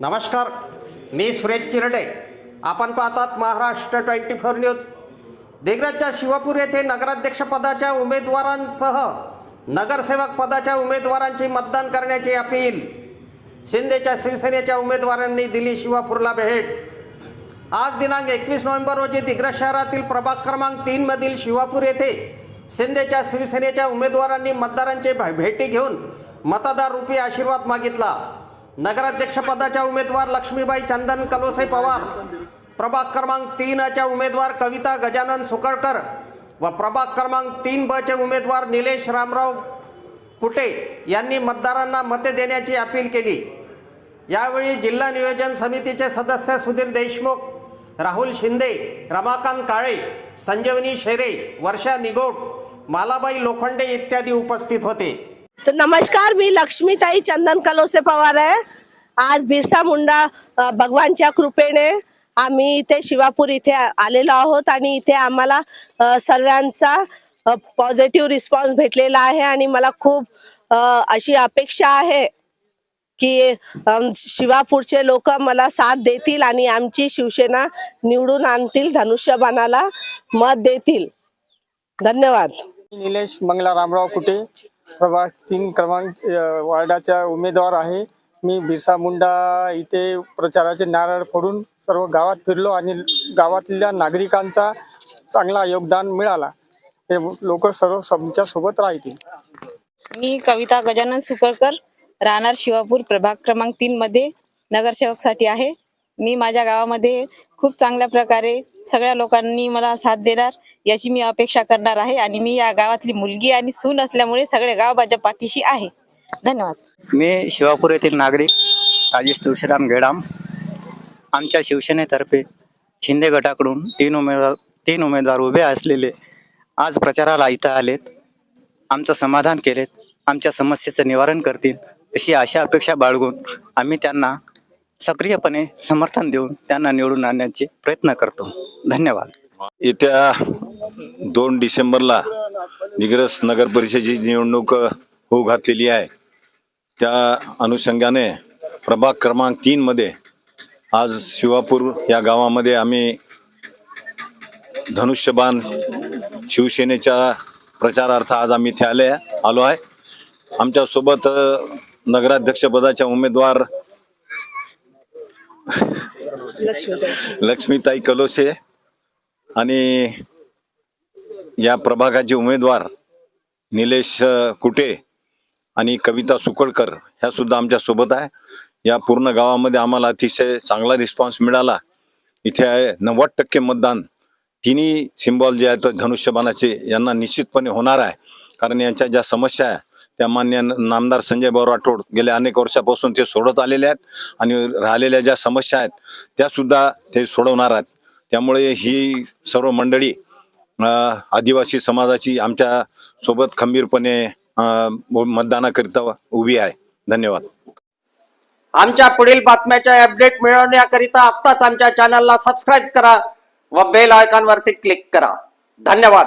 नमस्कार मी सुरेश चिरडे. आपण पाहतात महाराष्ट्र ट्वेंटी फोर न्यूज. दिग्रजच्या शिवापूर येथे नगराध्यक्षपदाच्या उमेदवारांसह नगरसेवक पदाच्या उमेदवारांची मतदान करण्याची अपील. शिंदेच्या शिवसेनेच्या उमेदवारांनी दिली शिवापूरला भेट. आज दिनांक एकवीस नोव्हेंबर रोजी दिग्रज शहरातील प्रभाग क्रमांक तीनमधील शिवापूर येथे शिंदेच्या शिवसेनेच्या उमेदवारांनी मतदारांचे भेटी घेऊन मतदार रूपी आशीर्वाद मागितला. नगराध्यक्षपदाच्या उमेदवार लक्ष्मीबाई चंदन कलोसे पवार. प्रभाग क्रमांक तीनच्या उमेदवार कविता गजानन सुकळकर व प्रभाग क्रमांक तीन बचे उमेदवार निलेश रामराव कुटे यांनी मतदारांना मते देण्याची अपील केली. यावेळी जिल्हा नियोजन समितीचे सदस्य सुधीर देशमुख राहुल शिंदे रमाकांत काळे संजीवनी शेरे वर्षा निगोट मालाबाई लोखंडे इत्यादी उपस्थित होते. तर नमस्कार मी लक्ष्मीताई चंदन कलोसे पवार आहे. आज बिरसा मुंडा भगवानच्या कृपेने आम्ही इथे शिवापूर इथे आलेलो आहोत आणि इथे आम्हाला अ, सर्वांचा पॉझिटिव्ह रिस्पॉन्स भेटलेला आहे आणि मला खूप अ, अशी अपेक्षा आहे की अम, शिवापूरचे लोक मला साथ देतील आणि आमची शिवसेना निवडून आणतील धनुष्यबाणाला मत देतील. धन्यवाद. निलेश मंगला रामराव कुटे. प्रभाग तीन क्रमांक वार्डाचा उमेदवार आहे. मी बिरसा मुंडा इथे प्रचाराचे नारळ फोडून सर्व गावात फिरलो आणि गावातल्या नागरिकांचा चांगला योगदान मिळाला. ते लोक सर्व आमच्यासोबत राहतील. मी कविता गजानन सुपरकर राहणार शिवापूर प्रभाग क्रमांक तीन मध्ये नगरसेवकसाठी आहे. मी माझ्या गावामध्ये खूप चांगल्या प्रकारे सगळ्या लोकांनी मला साथ देणार याची मी अपेक्षा करणार आहे आणि मी या गावातली मुलगी आणि सून असल्यामुळे सगळे गाव माझ्या पाठीशी आहे. धन्यवाद. मी शिवापूर येथील नागरिक राजेश तुळशीराम गेडाम आमच्या शिवसेनेतर्फे शिंदे गटाकडून तीन उमेदवार तीन उमेदवार उभे असलेले आज प्रचाराला इथं आलेत. आमचं समाधान केलेत आमच्या समस्येचं निवारण करतील अशी आशा अपेक्षा बाळगून आम्ही त्यांना सक्रियपणे समर्थन देऊन त्यांना निवडून आणण्याचे प्रयत्न करतो. धन्यवाद. येत्या दोन डिसेंबरला निग्रस नगर परिषदेची निवडणूक होऊ घातलेली आहे. त्या अनुषंगाने प्रभाग क्रमांक तीनमध्ये आज शिवापूर या गावामध्ये आम्ही धनुष्यबाण शिवसेनेच्या प्रचारार्थ आज आम्ही इथे आले आलो आहे. आमच्यासोबत नगराध्यक्षपदाच्या उमेदवार लक्ष्मीताई. कलोसे आणि या प्रभागाचे उमेदवार निलेश कुटे आणि कविता सुकळकर ह्या सुद्धा आमच्यासोबत आहे. या पूर्ण गावामध्ये आम्हाला अतिशय चांगला रिस्पॉन्स मिळाला. इथे आहे नव्वद टक्के मतदान. तिन्ही सिम्बॉल जे आहेत धनुष्यबाणाचे यांना निश्चितपणे होणार आहे. कारण यांच्या ज्या समस्या आहे त्या मान्य नामदार संजय भाऊ राठोड गेल्या अनेक वर्षापासून ते सोडत आलेले आहेत आणि राहिलेल्या ज्या समस्या आहेत त्या सुद्धा ते सोडवणार आहेत. त्यामुळे ही सर्व मंडळी आदिवासी समाजाची आमच्यासोबत खंबीरपणे मतदानाकरिता उभी आहे. धन्यवाद. आमच्या पुढील बातम्याच्या अपडेट मिळवण्याकरिता आत्ताच आमच्या चॅनलला सबस्क्राईब करा व बेल आयकॉनवरती क्लिक करा. धन्यवाद.